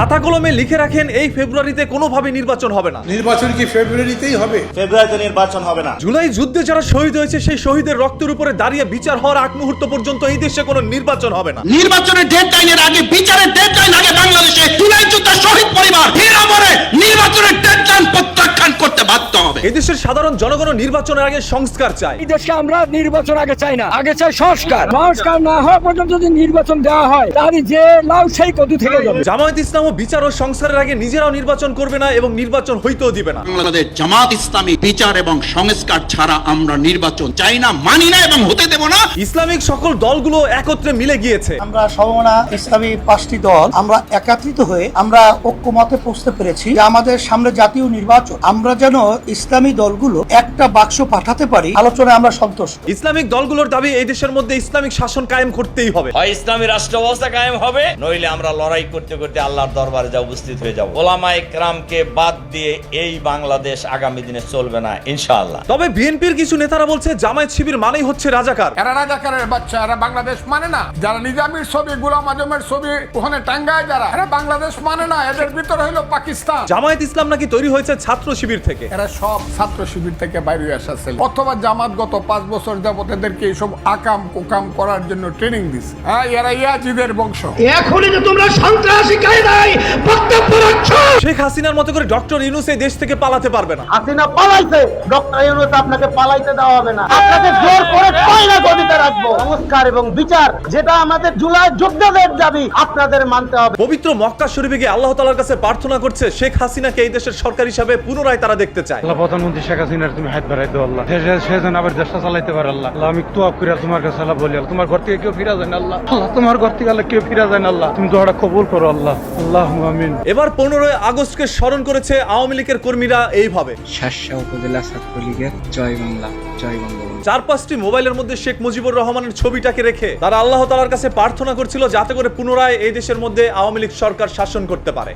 খাতা কলমে লিখে রাখেন এই ফেব্রুয়ারিতে কোনোভাবে নির্বাচন হবে না। নির্বাচন কি ফেব্রুয়ারিতেই হবে? ফেব্রুয়ারিতে নির্বাচন হবে না। জুলাই যুদ্ধে যারা শহীদ হয়েছে সেই শহীদের রক্তের উপরে দাঁড়িয়ে বিচার হওয়ার আগ মুহূর্ত পর্যন্ত এই দেশে কোনো নির্বাচন হবে না। নির্বাচনের ডেডলাইনের আগে বিচারের ডেডলাইন আগে বাংলাদেশে জুলাই যুদ্ধের শহীদ পরিবার নির্বাচনের ডেড লাইন প্রত্যাখ্যান করতে বাধ্য হবে। এই দেশের সাধারণ জনগণ নির্বাচনের আগে সংস্কার চায়। এই দেশকে আমরা নির্বাচন আগে চাই না আগে চাই সংস্কার। সংস্কার না হওয়া পর্যন্ত যদি নির্বাচন দেওয়া হয় তাহলে যে লাউ সেই কদু থেকে যাবে। জামায়াত ইসলাম ও বিচার ও সংস্কারের আগে নিজেরাও নির্বাচন করবে না এবং নির্বাচন হইতেও দিবে না। বাংলাদেশ জামাত ইসলামী বিচার এবং সংস্কার ছাড়া আমরা নির্বাচন চাই না মানি না এবং হতে দেব না। ইসলামিক সকল দলগুলো একত্রে মিলে গিয়েছে। আমরা সমমনা ইসলামী পাঁচটি দল আমরা একাত্রিত হয়ে আমরা ঐক্যমতে পৌঁছতে পেরেছি যে আমাদের সামনে জাতীয় নির্বাচন আমরা যেন ইসলামী দলগুলো একটা বাক্স পাঠাতে পারি আলোচনায় আমরা সন্তুষ্ট। ইসলামিক দলগুলোর দাবি এই দেশের মধ্যে ইসলামিক শাসন কায়েম করতেই হবে। হয় ইসলামী রাষ্ট্র ব্যবস্থা কায়েম হবে নইলে আমরা লড়াই করতে করতে আল্লাহর দরবারে যা উপস্থিত হয়ে যাব। ওলামায়ে কেরামকে বাদ দিয়ে এই বাংলাদেশ আগামী দিনে চলবে না ইনশাআল্লাহ। তবে বিএনপির কিছু নেতারা বলছে জামায়াত শিবির মানেই হচ্ছে রাজাকার। এরা রাজাকারের বাচ্চা এরা বাংলাদেশ মানে না। যারা নিজামীর ছবি গুলাম আজমের ছবি ওখানে টাঙ্গায় যারা এরা বাংলাদেশ মানে না এদের ভিতরে হলো পাকিস্তান। জামায়াত ইসলাম নাকি তৈরি হয়েছে ছাত্র শিবির থেকে। এরা সব ছাত্র শিবির থেকে বাইরে আসা ছেলে। অথবা জামাত গত পাঁচ বছর যাবত এদেরকে এইসব আকাম কুকাম করার জন্য ট্রেনিং দিছে। হ্যাঁ এরা ইয়াজিদের বংশ। এখনই যে তোমরা সন্ত্রাসী কায়দায় বক্তব্য রাখছো! শেখ হাসিনার মতো করে ডক্টর ইউনুস এই দেশ থেকে পালাতে পারবে না। হাসিনা পালাইছে ডক্টর ইউনুস আপনাকে পালাইতে দেওয়া হবে না। আপনাকে জোর করে কয়লা গদিতে রাখব। সংস্কার এবং বিচার যেটা আমাদের জুলাই যোদ্ধাদের দাবি আপনাদের মানতে হবে। পবিত্র মক্কা শরীফে গিয়ে আল্লাহ তালার কাছে প্রার্থনা করছে শেখ হাসিনাকে এই দেশের সরকার হিসাবে পুনরায় তারা দেখতে চায়? আল্লাহ প্রধানমন্ত্রী শেখ হাসিনার তুমি হাত বাড়াই দাও আল্লাহ। সে- যেন আবার দেশটা চালাইতে পারে আল্লাহ। আল্লাহ আমি তো করে তোমার কাছে আল্লাহ বলি তোমার ঘর থেকে কেউ ফিরা যায় না আল্লাহ। আল্লাহ তোমার ঘর থেকে আল্লাহ কেউ ফিরা যায় না আল্লাহ। তুমি দোয়াটা কবুল করো আল্লাহ। আল্লাহ আমিন। এবার পনেরোই আগস্টকে স্মরণ করেছে আওয়ামী লীগের কর্মীরা এইভাবে। শাসা উপজেলা ছাত্রলীগের জয় বাংলা জয় বঙ্গবন্ধু চার পাঁচটি মোবাইলের মধ্যে শেখ মুজিবুর রহমানের ছবিটাকে রেখে তারা আল্লাহ তালার কাছে প্রার্থনা করছিল যাতে করে পুনরায় এই দেশের মধ্যে আওয়ামী লীগ সরকার শাসন করতে পারে।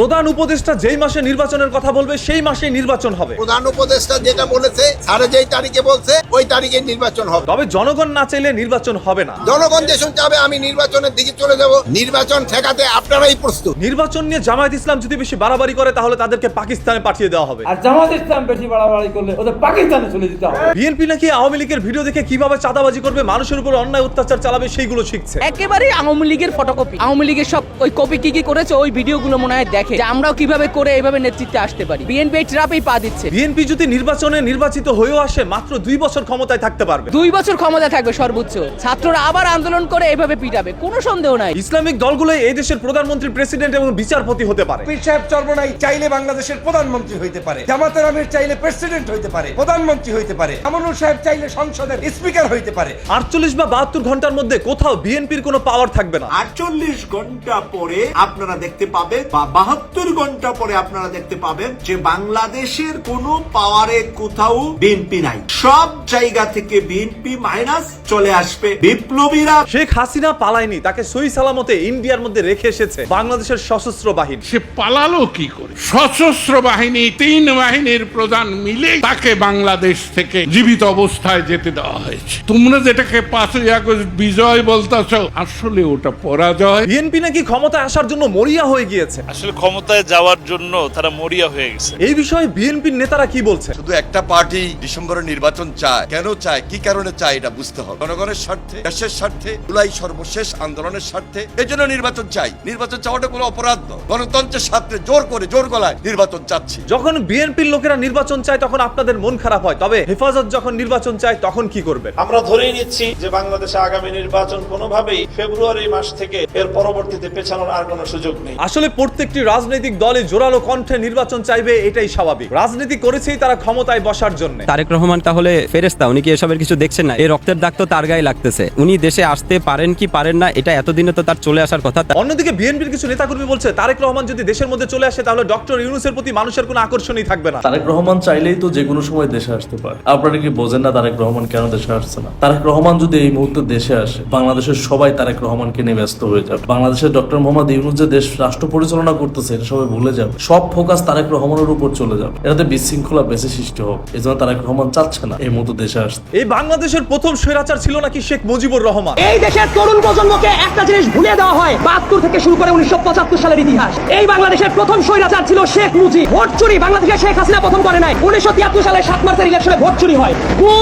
প্রধান উপদেষ্টা যেই মাসে নির্বাচনের কথা বলবে সেই মাসেই নির্বাচন হবে। প্রধান উপদেষ্টা যেটা বলেছে সাড়ে যেই তারিখে বলছে ওই তারিখে নির্বাচন হবে। তবে জনগণ না চাইলে নির্বাচন হবে না। জনগণ যেসব চাবে আমি নির্বাচনের দিকে চলে যাব। নির্বাচন ঠেকাতে আপনারাই প্রস্তুত। নির্বাচন নিয়ে জামায়াত ইসলাম যদি বেশি বাড়াবাড়ি করে তাহলে তাদেরকে পাকিস্তানে পাঠিয়ে দেওয়া হবে। আর জামাত ইসলাম বেশি বাড়াবাড়ি করলে ওদের পাকিস্তানে চলে যেতে হবে। বিএনপি নাকি আওয়ামী লীগের ভিডিও দেখে কীভাবে চাঁদাবাজি করবে মানুষের উপর অন্যায় অত্যাচার চালাবে সেইগুলো শিখছে। একেবারে আওয়ামী লীগের ফটোকপি আওয়ামী লীগের সব ওই কপি কি কি করেছে ওই ভিডিওগুলো মনে হয় দেখে। যে আমরাও কীভাবে করে এইভাবে নেতৃত্বে আসতে পারি। বিএনপি এই ট্রাপেই পা দিচ্ছে। বিএনপি যদি নির্বাচনে নির্বাচিত হয়েও আসে মাত্র দুই বছর ক্ষমতায় থাকতে পারবে। দুই বছর ক্ষমতা থাকবে সর্বোচ্চ। ছাত্ররা আবার আন্দোলন করে এইভাবে পিটাবে। কোনো সন্দেহ নাই। ইসলামিক দলগুলোই এই দেশের প্রধানমন্ত্রী প্রেসিডেন্ট এবং বিচারপতি হতে পারে। পীর সাহেব চর্মনাই চাইলে বাংলাদেশের প্রধানমন্ত্রী হইতে পারে। জামাতের আমির চাইলে প্রেসিডেন্ট হইতে পারে প্রধানমন্ত্রী হইতে পারে। আমনুল সাহেব চাইলে সংসদের স্পিকার হইতে পারে। আটচল্লিশ বা বাহাত্তর ঘণ্টার মধ্যে কোথাও বিএনপির কোনো পাওয়ার থাকবে না। আটচল্লিশ ঘণ্টা পরে আপনারা দেখতে পাবেন বা বাহাত্তর ঘণ্টা পরে আপনারা দেখতে পাবেন যে বাংলাদেশের কোনো পাওয়ারে কোথাও বিএনপি নাই। সব জায়গা থেকে বিএনপি মাইনাস চলে আসবে বিপ্লবীরা। শেখ হাসিনা পালায়নি তাকে সই সালামতে ইন্ডিয়ার মধ্যে রেখে এসেছে বাংলাদেশের সশস্ত্র বাহিনী। সে পালালো কি করে? সশস্ত্র বাহিনী তিন বাহিনীর প্রধান মিলে তাকে বাংলাদেশ থেকে জীবিত অবস্থায় যেতে দেওয়া হয়েছে। তোমরা যেটাকে পাঁচই আগস্ট বিজয় বলতেছ আসলে ওটা পরাজয়। বিএনপি নাকি ক্ষমতায় আসার জন্য মরিয়া হয়ে গিয়েছে? আসলে ক্ষমতায় যাওয়ার জন্য তারা মরিয়া হয়ে গেছে। এই বিষয়ে বিএনপির নেতারা কি বলছে? শুধু একটা পার্টি ডিসেম্বরে নির্বাচন চায়। কেন চায়? কি কারণে চায়? এটা বুঝতে হবে। জনগণের স্বার্থে দেশের স্বার্থে জুলাই সর্বশেষ আন্দোলনের স্বার্থে এই জন্য নির্বাচন চাই। নির্বাচন চাওয়াটা কোনো অপরাধ নয়। গণতন্ত্রের স্বার্থে জোর করে জোর গলায় নির্বাচন চাচ্ছি। যখন বিএনপির লোকেরা নির্বাচন চায় তখন আপনাদের মন খারাপ হয়। তবে হেফাজত যখন নির্বাচন চায় তখন কি করবে আমরা ধরেই নিচ্ছি যে বাংলাদেশে আগামী নির্বাচন কোনোভাবেই ফেব্রুয়ারি মাস থেকে এর পরবর্তীতে পেছানোর আর কোনো সুযোগ নেই। আসলে প্রত্যেকটি রাজনৈতিক দলে জোরালো কণ্ঠে নির্বাচন চাইবে এটাই স্বাভাবিক। রাজনীতি করেছেই তারা ক্ষমতায় বসার জন্য। তারেক রহমান তাহলে ফেরেস্তা উনি কি এসবের কিছু দেখছেন না? এই রক্তের দাগ তো তার গায়ে লাগতেছে। উনি দেশে আসতে পারেন কি পারেন না এটা এতদিনে তো তার চলে আসার কথা অন্যদিকে বিএনপির কিছু নেতাকর্মী বলছে তারেক রহমান যদি দেশের মধ্যে চলে আসে তাহলে ডক্টর ইউনুসের প্রতি মানুষের কোনো আকর্ষণই থাকবে না। তারেক রহমান চাইলেই তো যে কোনো সময় দেশে আসতে পারে। আপনারা কি বোঝেন না তারেক রহমান কেন দেশে আসছে না? তারেক রহমান যদি এই মুহূর্তে দেশে আসে বাংলাদেশের সবাই তারেক রহমানকে নিয়ে ব্যস্ত হয়ে যাবে। বাংলাদেশের ডক্টর মোহাম্মদ ইউনুস যে দেশ রাষ্ট্র পরিচালনা করতেছে এটা সবাই ভুলে যাবে। সব ফোকাস তারেক রহমানের উপর চলে যাবে। এটাতে বিসি শৃঙ্খলা বেশি সৃষ্টি হোক এই জন্য তারা রহমান চাচ্ছে না এই মতো দেশে আসতে। এই বাংলাদেশের প্রথম স্বৈরাচার ছিল নাকি শেখ মুজিবুর রহমান? এই দেশের তরুণ প্রজন্মকে একটা জিনিস ভুলে দেওয়া হয় বাহাত্তর থেকে শুরু করে উনিশশো পঁচাত্তর সালের ইতিহাস। এই বাংলাদেশের প্রথম স্বৈরাচার ছিল শেখ মুজিব। ভোট চুরি বাংলাদেশের শেখ হাসিনা প্রথম করে নাই। উনিশশো তিয়াত্তর সালে সাত মার্চের ইলেকশনে ভোট চুরি হয়।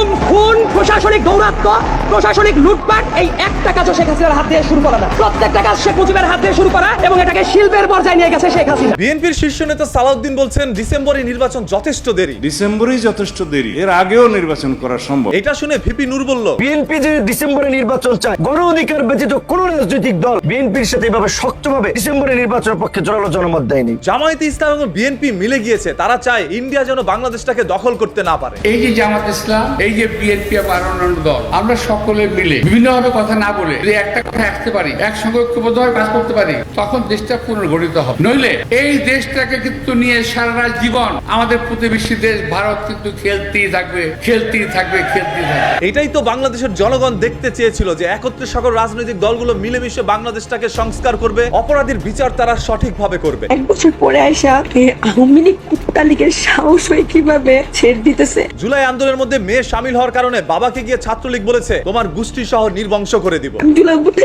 গুম খুন প্রশাসনিক দৌরাত্ম প্রশাসনিক লুটপাট এই একটা কাজও শেখ হাসিনার হাত দিয়ে শুরু করা না। প্রত্যেকটা কাজ শেখ মুজিবের হাত দিয়ে শুরু করা এবং এটাকে শিল্পের পর্যায়ে নিয়ে গেছে শেখ হাসিনা। বিএনপির শীর্ষ নেতা সালাউদ্দিন বলছেন ডিসেম্বরে নির্বাচন যথেষ্ট দেরি। ডিসেম্বরেই যথেষ্ট দেরি। এর আগেও নির্বাচন করা সম্ভব। এটা শুনে ভিপি নূর বলল বিএনপি যে ডিসেম্বরে নির্বাচন চায় গণ অধিকার ব্যতীত কোন রাজনৈতিক দল বিএনপির সাথে এভাবে শক্তভাবে ডিসেম্বরে নির্বাচনের পক্ষে জোরালো জনমত দেয়নি। জামায়াতে ইসলাম এবং বিএনপি মিলে গিয়েছে। তারা চায় ইন্ডিয়া যেন বাংলাদেশটাকে দখল করতে না পারে। এই যে জামাত ইসলাম এই যে বিএনপি আর অন্যান্য দল আমরা সকলে মিলে বিভিন্নভাবে কথা না বলে যদি একটা কথা আসতে পারি একসঙ্গে ঐক্যবদ্ধভাবে কাজ করতে পারি তখন দেশটা পুনর্গঠিত হবে। নইলে এই দেশটাকে কিন্তু নিয়ে সারা জীবন আমাদের প্রতিবেশী দেশ ভারত কিন্তু খেলতেই থাকবে খেলতেই থাকবে খেলতেই থাকবে। এটাই তো বাংলাদেশের জনগণ দেখতে চেয়েছিল যে একত্রে সকল রাজনৈতিক দলগুলো মিলেমিশে বাংলাদেশটাকে সংস্কার করবে অপরাধীর বিচার তারা সঠিকভাবে করবে। এক বছর পরে আইসা আওয়ামী লীগ কুত্তা লীগের সাহস হয়ে কীভাবে ছেড় দিতেছে? জুলাই আন্দোলনের মধ্যে মেয়ে সামিল হওয়ার কারণে বাবাকে গিয়ে ছাত্রলীগ বলেছে তোমার গোষ্ঠী সহ নির্বংশ করে দিব। আমি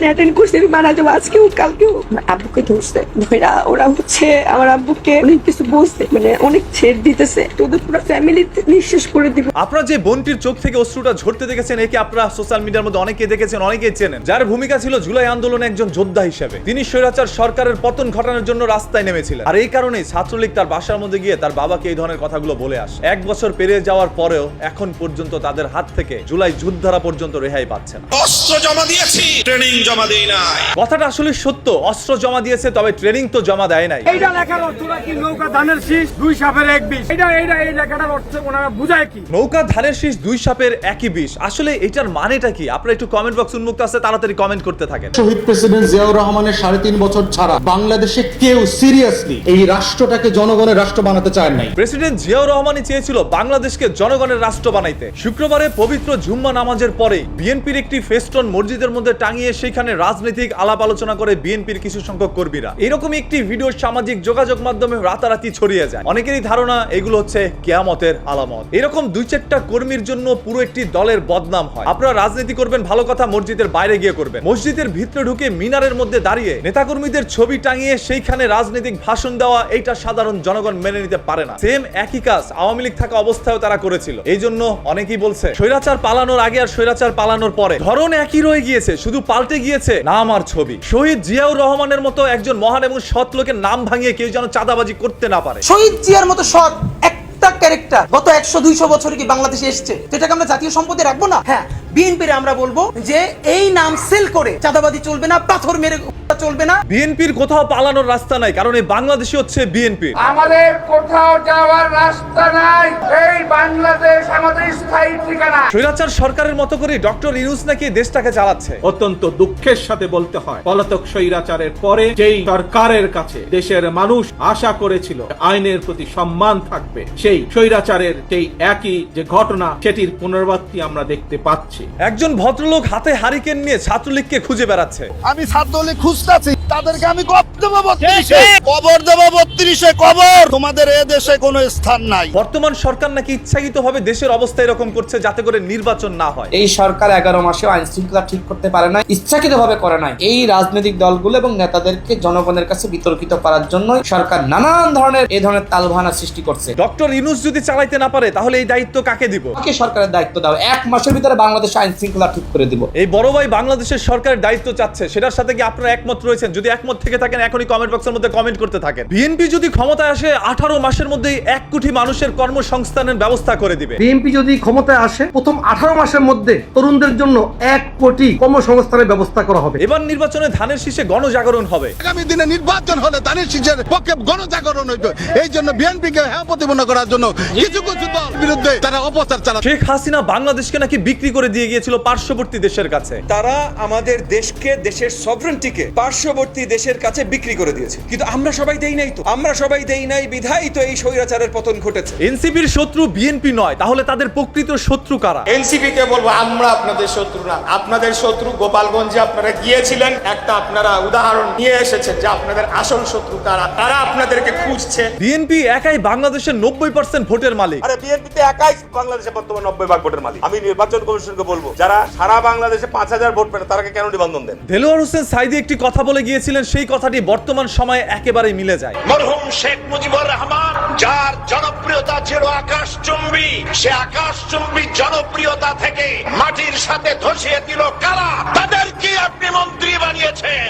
অ্যাটেন্ড করছি আমি মারা যাব আজকেও কালকেও। আমার আব্বুকে ধরছে। ধরা ওরা হচ্ছে আমার আব্বুকে অনেক কিছু বলছে মানে অনেক ছেড় দিতেছে। তোদের পুরো ফ্যামিলি নিঃশেষ করে দিব। আপনারা যে বোনটির চোখ থেকে অশ্রুটা ঝরতে দেখেছেন একে আপনারা সোশ্যাল মিডিয়ার মধ্যে অনেকে দেখেছেন অনেকেই চেনেন। যার ভূমিকা ছিল জুলাই আন্দোলনে একজন যোদ্ধা হিসেবে। তিনি স্বৈরাচার সরকারের পতন ঘটানোর জন্য রাস্তায় নেমেছিলেন। আর এই কারণেই ছাত্রলীগ তার বাসার মধ্যে গিয়ে তার বাবাকে এই ধরনের কথাগুলো বলে আসে। এক বছর পেরিয়ে যাওয়ার পরেও এখন পর্যন্ত তাদের হাত থেকে জুলাই যুদ্ধরা পর্যন্ত রেহাই পাচ্ছে না। অস্ত্র জমা দিয়েছি ট্রেনিং জমা দেই নাই। কথাটা আসলে সত্য অস্ত্র জমা দিয়েছে তবে ট্রেনিং তো জমা দেয় নাই। এইটা লেখার অর্থ কি? নৌকা ধানের শীষ দুই সাপের এক বিষ। এটা এইটা এই লেখাটার অর্থ ওনারা বুঝায় কি? নৌকা ধানের শীষ দুই সাপের একই বিষ। আসলে এটার মানেটা কি? আপনারা একটু কমেন্ট বক্স উন্মুক্ত আছে তাড়াতাড়ি কমেন্ট করতে থাকেন। শহীদ প্রেসিডেন্ট জিয়াউর রহমানের সাড়ে তিন বছর ছাড়া বাংলাদেশে কেউ সিরিয়াসলি এই রাষ্ট্রটাকে জনগণের রাষ্ট্র বানাতে চায় নাই। প্রেসিডেন্ট জিয়াউর রহমানই চেয়েছিল বাংলাদেশকে জনগণের রাষ্ট্র বানাইতে। শুক্রবারে পবিত্র জুম্মা নামাজের পরে বিএনপির একটি ফেস্টন মসজিদের মধ্যে টাঙিয়ে সেখানে রাজনৈতিক আলাপ আলোচনা করে বিএনপির কিছু সংখ্যক কর্মীরা। এরকম একটি ভিডিও সামাজিক যোগাযোগ মাধ্যমে রাতারাতি ছড়িয়ে যায়। অনেকেরই ধারণা এগুলো হচ্ছে কেয়ামতের আলামত। এরকম দুই চারটা কর্মীর জন্য পুরো একটি দলের বদনাম হয়। আপনারা রাজনীতি করবেন, ভালো কথা মসজিদের বাইরে গিয়ে করবেন। মসজিদের ভিতরে ঢুকে মিনারের মধ্যে দাঁড়িয়ে নেতাকর্মীদের ছবি টাঙিয়ে সেইখানে রাজনৈতিক ভাষণ দেওয়া, এইটা সাধারণ জনগণ মেনে নিতে পারে না। সেম একই কাজ আওয়ামী লীগ থাকা অবস্থায়ও তারা করেছিল। এই জন্য অনেকেই বলছে স্বৈরাচার পালানোর আগে আর স্বৈরাচার পালানোর পরে ধরন একই রয়ে গিয়েছে শুধু পাল্টে গিয়েছে নাম আর ছবি। শহীদ জিয়াউর রহমানের মতো একজন মহান এবং সৎ লোকের নাম ভাঙিয়ে কেউ যেন চাঁদাবাজি করতে না পারে। শহীদ জিয়ার মতো সৎ একটা ক্যারেক্টার গত একশো দুইশো বছরে কি বাংলাদেশে এসছে? তো এটাকে আমরা জাতীয় সম্পদে রাখব না? হ্যাঁ বিএনপির আমরা বলব যে এই নাম সেল করে চাঁদাবাদি চলবে না পাথর মেরে চলবে না। বিএনপির কোথাও পালানোর রাস্তা নাই কারণ এই বাংলাদেশই হচ্ছে বিএনপি। আমাদের কোথাও যাওয়ার রাস্তা নাই এই বাংলাদেশ আমাদের স্থায়ী ঠিকানা। স্বৈরাচার সরকারের মতো করে ডক্টর ইউনুস নাকি দেশটাকে চালাচ্ছে? অত্যন্ত দুঃখের সাথে বলতে হয় পলাতক স্বৈরাচারের পরে যেই সরকারের কাছে দেশের মানুষ আশা করেছিল আইনের প্রতি সম্মান থাকবে সেই স্বৈরাচারের সেই একই যে ঘটনা সেটির পুনরাবৃত্তি আমরা দেখতে পাচ্ছি। একজন ভদ্রলোক হাতে হারিকেন নিয়ে ছাত্রলীগকে খুঁজে বেড়াচ্ছে। আমি ছাত্রলীগ খুঁজতেছি তাদেরকে আমি কব দেবো বত্রিশে। কবর দেবো বত্রিশে কবর। তোমাদের এ দেশে কোনো স্থান নাই। বর্তমান সরকার নাকি ইচ্ছাকৃতভাবে দেশের অবস্থা এরকম করছে যাতে করে নির্বাচন না হয়। এই সরকার এগারো মাসে আইন শৃঙ্খলা ঠিক করতে পারে না ইচ্ছাকৃত ভাবে করে নাই। এই রাজনৈতিক দলগুলো এবং নেতাদেরকে জনগণের কাছে বিতর্কিত করার জন্য সরকার নানান ধরনের এই ধরনের তালভানা সৃষ্টি করছে। ডক্টর ইউনুস যদি চালাইতে না পারে তাহলে এই দায়িত্ব কাকে দিব? আমাকে সরকারের দায়িত্ব দাও এক মাসের ভিতরে বাংলাদেশ আইন শৃঙ্খলা ঠিক করে দিব। এই বড় ভাই বাংলাদেশের সরকারের দায়িত্ব চাচ্ছে সেটার সাথে কি আপনারা একমত? রয়েছেন যদি একমত থেকে থাকেন এখনই কমেন্ট বক্সের মধ্যে কমেন্ট করতে থাকেন। বিএনপি যদি ক্ষমতায় আসে আঠারো মাসের মধ্যেই এক কোটি মানুষের কর্মসংস্থানের ব্যবস্থা করে দিবে। বিএনপি যদি ক্ষমতায় আসে প্রথম আঠারো মাসের মধ্যে তরুণদের জন্য এক কোটি কর্মসংস্থানের ব্যবস্থা করা হবে। এবার নির্বাচনে ধানের শীষে গণজাগরণ হবে। আগামী দিনে নির্বাচন হলে দানের শীষের পক্ষে গণজাগরণ হইবে। এই জন্য বিএনপিকে হ্যাঁ প্রতিপন্ন করার জন্য কিছু কিছু দল বিরুদ্ধে তারা অপচার চালাচ্ছে। শেখ হাসিনা বাংলাদেশকে নাকি বিক্রি করে দিয়ে গিয়েছিল পার্শ্ববর্তী দেশের কাছে। তারা আমাদের দেশকে দেশের সভরেন্টিকে পার্শ্ববর্তী দেশের কাছে বিক্রি করে দিয়েছে। কিন্তু আমরা সবাই দেই নাই তো। আমরা সবাই দেই নাই বিধাই তো এই স্বৈরাচারের পতন ঘটেছে। এনসিপির শত্রু বিএনপি নয় তাহলে তাদের প্রকৃত শত্রু কারা? এনসিপি কে বলব আমরা আপনাদের শত্রু না। আপনাদের শত্রু গোপালগঞ্জে আপনারা গিয়েছিলেন। একটা আপনারা উদাহরণ নিয়ে এসেছেন যে আপনাদের আসল শত্রু কারা? তারা আপনাদেরকে খুঁজছে? বিএনপি একাই বাংলাদেশের নব্বই পার্সেন্ট ভোটের মালিক। আরে বিএনপি তো একাই বাংলাদেশে বর্তমান নব্বই ভাগ ভোটের মালিক। আমি নির্বাচন কমিশনকে বলব যারা সারা বাংলাদেশে পাঁচ হাজার ভোট পেলে তারাকে কেন নিবন্ধন দেন? দেলোয়ার হোসেন সাইদি একটি কথা বলে গিয়েছিলেন সেই কথাটি বর্তমান সময়ে একেবারে মিলে যায়। মরহুম শেখ মুজিবুর রহমান যার জনপ্রিয়তা ছিল আকাশ চুম্বী সে আকাশ চুম্বী জনপ্রিয়তা থেকে মাটির সাথে ধসিয়ে দিল কারা? তাদের কি আপনি মন্ত্রী বানিয়েছেন?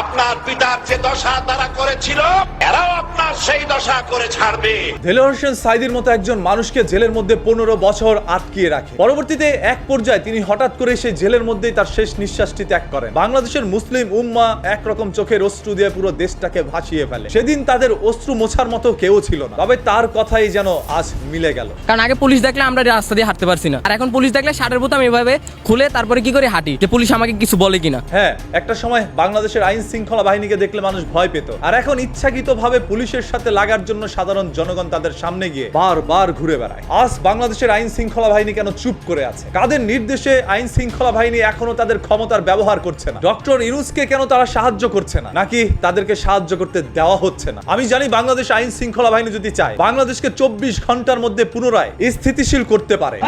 আপনার পিতার যে দশা তারা করেছিল এরাও আপনার সেই দশা করে ছাড়বে। দেলোয়ার হোসেন সাইদির মতো একজন মানুষকে জেলের মধ্যে পনেরো বছর আটকিয়ে রাখে। পরবর্তীতে এক পর্যায়ে তিনি হঠাৎ করে সেই জেলের মধ্যেই তার শেষ নিঃশ্বাসটি ত্যাগ করেন। বাংলাদেশের মুসলিম উম্মা একরকম চোখের অশ্রু দিয়ে পুরো দেশটাকে ভাসিয়ে ফেলে। সেদিন তাদের অশ্রু মোছার মতো কেউ ছিল না। তবে তার কথাই যেন আজ মিলে গেল। কারণ আগে পুলিশ দেখলে আমরা রাস্তা দিয়ে হাঁটতে পারছি না। আর এখন পুলিশ দেখলে শার্টের বোতাম এভাবে খুলে তারপরে কি করে হাঁটি? যে পুলিশ আমাকে কিছু বলে কিনা? হ্যাঁ একটা সময় বাংলাদেশের আইন শৃঙ্খলা বাহিনীকে দেখলে মানুষ ভয় পেত। আর এখন ইচ্ছাকৃতভাবে পুলিশের সাথে লাগার জন্য সাধারণ জনগণ তাদের সামনে গিয়ে বারবার ঘুরে বেড়ায়। আজ বাংলাদেশের আইন শৃঙ্খলা বাহিনী কেন চুপ করে আছে? কাদের নির্দেশে আইন শৃঙ্খলা বাহিনী এখনও তাদের ক্ষমতার ব্যবহার করছে না? ডক্টর ইউনুসকে কেন তারা সাহায্য করছে না নাকি তাদেরকে সাহায্য করতে দেওয়া হচ্ছে না? আমি জানি বাংলাদেশ আইন শৃঙ্খলা বাহিনী যদি চায় বাংলাদেশকে চব্বিশ ঘণ্টার মধ্যে পুনরায় স্থিতিশীল করতে পারে।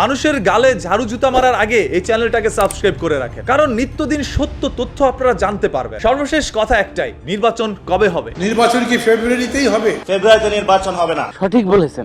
মানুষের গালে ঝাড়ু জুতা মারার আগে এই চ্যানেলটাকে সাবস্ক্রাইব করে রাখে কারণ নিত্যদিন সত্য তথ্য আপনারা জানতে পারবেন। সর্বশেষ কথা একটাই নির্বাচন কবে হবে? নির্বাচন কি ফেব্রুয়ারিতেই হবে? ফেব্রুয়ারিতে নির্বাচন হবে না। সঠিক বলেছেন।